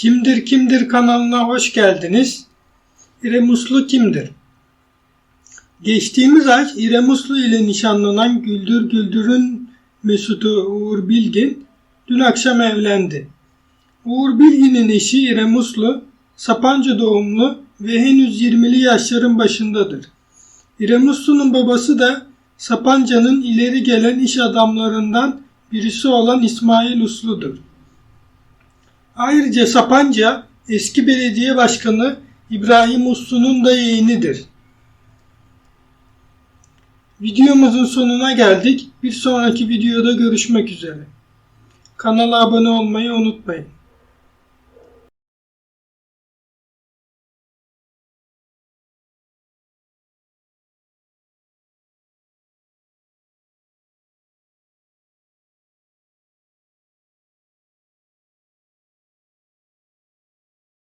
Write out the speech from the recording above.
Kimdir Kimdir kanalına hoş geldiniz. İremuslu kimdir? Geçtiğimiz ay İremuslu ile nişanlanan Güldür Güldür'ün Mesut'u Uğur Bilgin dün akşam evlendi. Uğur Bilgin'in eşi İremuslu, Sapanca doğumlu ve henüz 20'li yaşların başındadır. İremuslu'nun babası da Sapanca'nın ileri gelen iş adamlarından birisi olan İsmail Uslu'dur. Ayrıca Sapanca eski belediye başkanı İbrahim Uslu'nun da yeğenidir. Videomuzun sonuna geldik. Bir sonraki videoda görüşmek üzere. Kanala abone olmayı unutmayın.